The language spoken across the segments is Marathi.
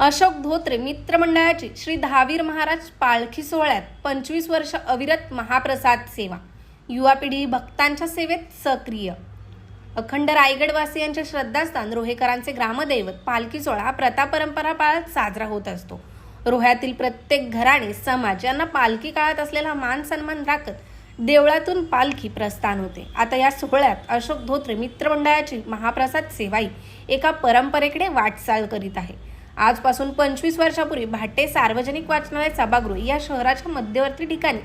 अशोक धोत्रे मित्रमंडळाची श्री दहावीर महाराज पालखी सोहळ्यात पंचवीस वर्ष अविरत महाप्रसाद सेवा. युवा पिढी भक्तांच्या सेवेत सक्रिय. अखंड रायगडवासियांचे श्रद्धास्थान रोहेकरांचे ग्रामदैवत पालखी सोहळा हा प्रथा परंपरा पाळत साजरा होत असतो. रोह्यातील प्रत्येक घराणे समाज यांना पालखी काळात असलेला मान सन्मान राखत देवळातून पालखी प्रस्थान होते. आता या सोहळ्यात अशोक धोत्रे मित्रमंडळाची महाप्रसाद सेवाई एका परंपरेकडे वाटचाल करीत आहे. आजपासून पंचवीस वर्षापूर्वी भाटे सार्वजनिक वाचनालय सभागृह या शहराच्या मध्यवर्ती ठिकाणी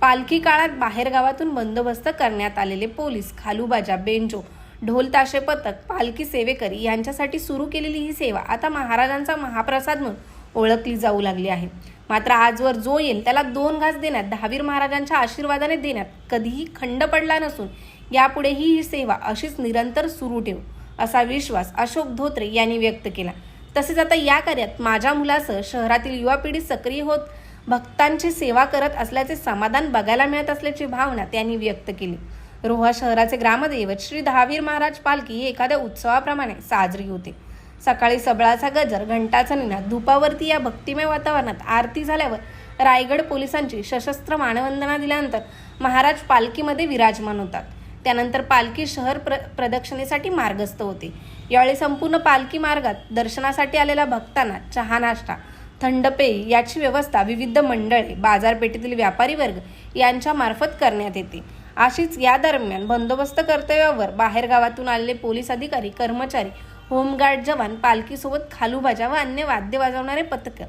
पालखी काळात बाहेरगावातून बंदोबस्त करण्यात आलेले पोलीस खालूबाजा बेंजो ढोल ताशे पथक पालखी सेवेकरी यांच्यासाठी सुरू केलेली ही सेवा आता महाराजांचा महाप्रसाद म्हणून ओळखली जाऊ लागली आहे. मात्र आजवर जो येईल त्याला दोन घास देण्यात दहावीर महाराजांच्या आशीर्वादाने देण्यात कधीही खंड पडला नसून यापुढेही ही सेवा अशीच निरंतर सुरू ठेवू असा विश्वास अशोक धोत्रे यांनी व्यक्त केला. तसेच आता या कार्यात माझ्या मुलासह शहरातील युवा पिढी सक्रिय होत भक्तांची सेवा करत असल्याचे समाधान बघायला मिळत असल्याची भावना त्यांनी व्यक्त केली. रोहा शहराचे ग्रामदैवत श्री दहावीर महाराज पालखी ही एखाद्या उत्सवाप्रमाणे साजरी होते. सकाळी सबळाचा गजर घंटाचा निनाद धुपावरती या भक्तिमय वातावरणात आरती झाल्यावर रायगड पोलिसांची सशस्त्र मानवंदना दिल्यानंतर महाराज पालखीमध्ये विराजमान होतात. त्यानंतर पालखी शहर प्र प्रदक्षिणेसाठी मार्गस्थ होते. यावेळी संपूर्ण पालखी मार्गात दर्शनासाठी आलेल्या भक्तांना चहा नाश्ता थंड पेय याची व्यवस्था विविध मंडळे बाजारपेठेतील व्यापारी वर्ग यांच्या मार्फत करण्यात येते. अशीच या दरम्यान बंदोबस्त कर्तव्यावर बाहेरगावातून आलेले पोलीस अधिकारी कर्मचारी होमगार्ड जवान पालखीसोबत खालूभाज्या व अन्य वाद्य वाजवणारे पथक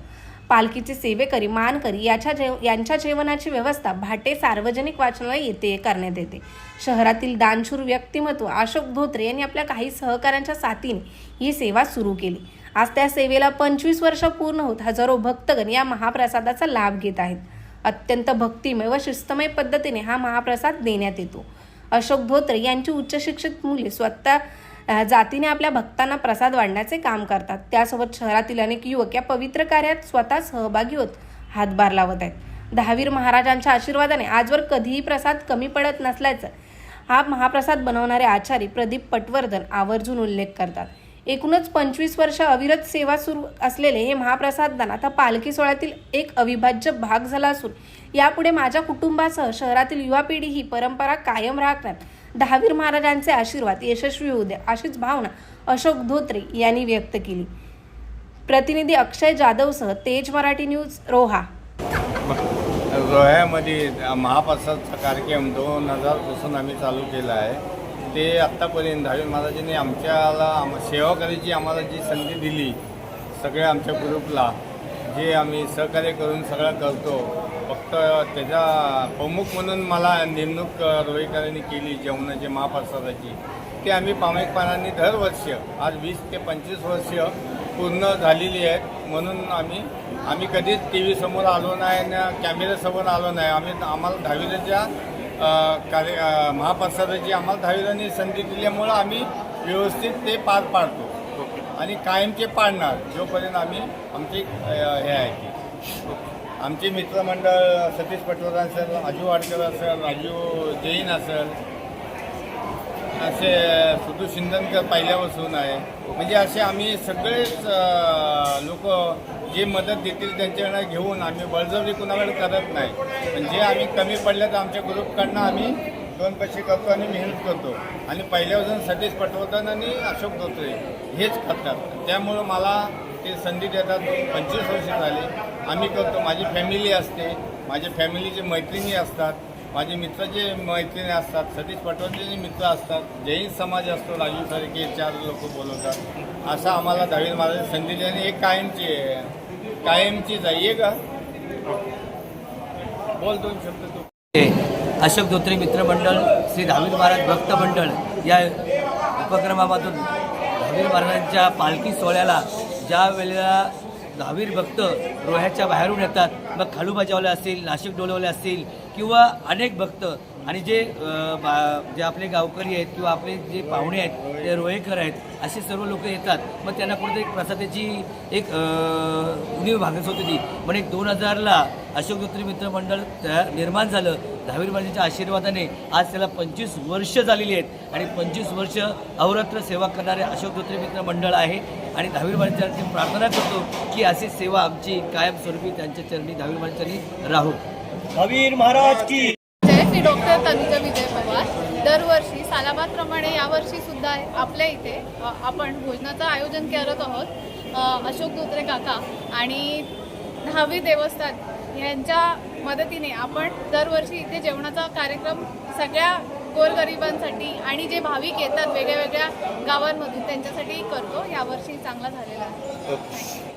पालखीचे सेवेकरी मानकरी याच्या जेव यांच्या जेवणाची व्यवस्था भाटे सार्वजनिक वाचनालय येथे करण्यात येते. शहरातील दानशूर व्यक्तिमत्व अशोक धोत्रे यांनी आपल्या काही सहकाऱ्यांच्या साथीने ही सेवा सुरू केली. आज त्या सेवेला पंचवीस वर्ष पूर्ण होत हजारो भक्तगण या महाप्रसादाचा लाभ घेत आहेत. अत्यंत भक्तिमय व शिस्तमय पद्धतीने हा महाप्रसाद देण्यात येतो. अशोक धोत्रे यांची उच्च शिक्षित मुले स्वतः जातीने आपल्या भक्तांना प्रसाद वाढण्याचे काम करतात. त्यासोबत शहरातील अनेक युवक या पवित्र कार्यात स्वतः सहभागी होत हातभार लावत आहेत. दहावीर महाराजांच्या आशीर्वादाने आजवर कधीही प्रसाद कमी पडत नसल्याचं हा महाप्रसाद बनवणारे आचार्य प्रदीप पटवर्धन आवर्जून उल्लेख करतात. एकूणच पंचवीस वर्ष अविरत सेवा सुरू असलेले हे महाप्रसाद दान आता पालखी सोहळ्यातील एक अविभाज्य भाग झाला असून यापुढे माझ्या कुटुंबासह शहरातील युवा पिढी ही परंपरा कायम राखण्यात दहावीर महाराजांचे आशीर्वाद यशस्वी होऊ द्या अशीच भावना अशोक धोत्रे यांनी व्यक्त केली. प्रतिनिधी अक्षय जाधवसह तेज मराठी न्यूज रोहा. रोह्यामध्ये महाप्रसादचा कार्यक्रम दोन हजारपासून आम्ही चालू केला आहे. ते आत्तापर्यंत दहावी महाराजांनी आमच्याला आम सेवा करायची आम्हाला जी संधी दिली सगळ्या आमच्या ग्रुपला जे आम्ही सहकार्य करून सगळं करतो फक्त त्याचा प्रमुख म्हणून मला नेमणूक रोहिकरांनी केली जेवणाची महाप्रसादाची. ते आम्ही प्रामाणिकपणाने दरवर्ष आज वीस ते पंचवीस वर्ष पूर्ण झालेली आहेत. म्हणून आम्ही आम्ही कधीच टी व्ही समोर आलो नाही ना कॅमेऱ्यासमोर आलो नाही. आम्ही आम्हाला दहावीच्या कार्य महाप्रसादाची आम्हाला दहावीलांनी संधी दिल्यामुळं आम्ही व्यवस्थित ते पार पाडतो. आणि कायमचे पाडणार जोपर्यंत आम्ही आमची हे आहे ती आमचे मित्रमंडळ सतीश पटवर्धन असेल राजू वाडकर असेल राजू जैन असेल असे सुधू शिंदनकर पहिल्यापासून आहे. म्हणजे असे आम्ही सगळेच लोक जे मदत देतील त्यांच्याकडनं घेऊन आम्ही बळजबरी कुणाकडे करत नाही. पण जे आम्ही कमी पडलं तर आमच्या ग्रुपकडनं आम्ही दोन पैसे करतो आणि मेहनत करतो. आणि पहिल्यापासून सतीश पटवर्धन आणि अशोक धोत्रे हेच करतात त्यामुळं मला ते संधी देतात. पंचवीस वर्ष झाले. आम्ही करतो. माझी फॅमिली असते. माझ्या फॅमिलीचे मैत्रिणी असतात. माझे मित्राचे मैत्रिणी असतात. सतीश पटवर्धनचे मित्र असतात. जैन समाज असतो. राजू सारखे चार लोक बोलवतात. असं आम्हाला दहावी महाराज संधी दिली एक कायमची आहे. कायमची जाईये का? बोल दोन शब्द तू. अशोक धोत्रे मित्रमंडळ श्री दहावीर महाराज भक्त मंडळ या उपक्रमामधून दहावीर महाराजांच्या पालखी सोहळ्याला ज्या वेळेला दहावीर भक्त रोह्याच्या बाहेरून येतात मग खालूबाजावाले असतील नाशिक डोलवले असतील किंवा अनेक भक्त आणि जे बा- जे आपले गावकरी आहेत किंवा आपले जे पाहुणे आहेत ते रोहेकर आहेत असे सर्व लोक येतात. मग त्यांना कुठेतरी प्रसादाची एक उणीव भागत होती ती. पण एक दोन हजारला अशोक धोत्री मित्र मंडळ तया- निर्माण झालं. दहावीर आशीर्वादाने आज त्याला पंचवीस वर्ष झालेली आहेत. आणि पंचवीस वर्ष अहोरात्र सेवा करणारे अशोक धोत्री मित्र मंडळ आहे. आणि दहावीर महाराजांची प्रार्थना करतो की अशी सेवा आमची कायमस्वरूपी त्यांच्या चरणी दहावीर महाराजांच्या चरणी राहो. हवीर महाराज की जय डॉक्टर तनुजा विजय पवार. दरवर्षी सालाबादप्रमाणे यावर्षी सुद्धा आपल्या इथे आपण भोजनाचं आयोजन करत आहोत. अशोक धोत्रे काका आणि दहावी देवस्थान. यांच्या मदतीने आपण दरवर्षी इथे जेवणाचा कार्यक्रम सगळ्या गोरगरिबांसाठी आणि जे भाविक येतात वेगळ्या वेगळ्या गावांमधून त्यांच्यासाठी करतो. यावर्षी चांगला झालेला आहे.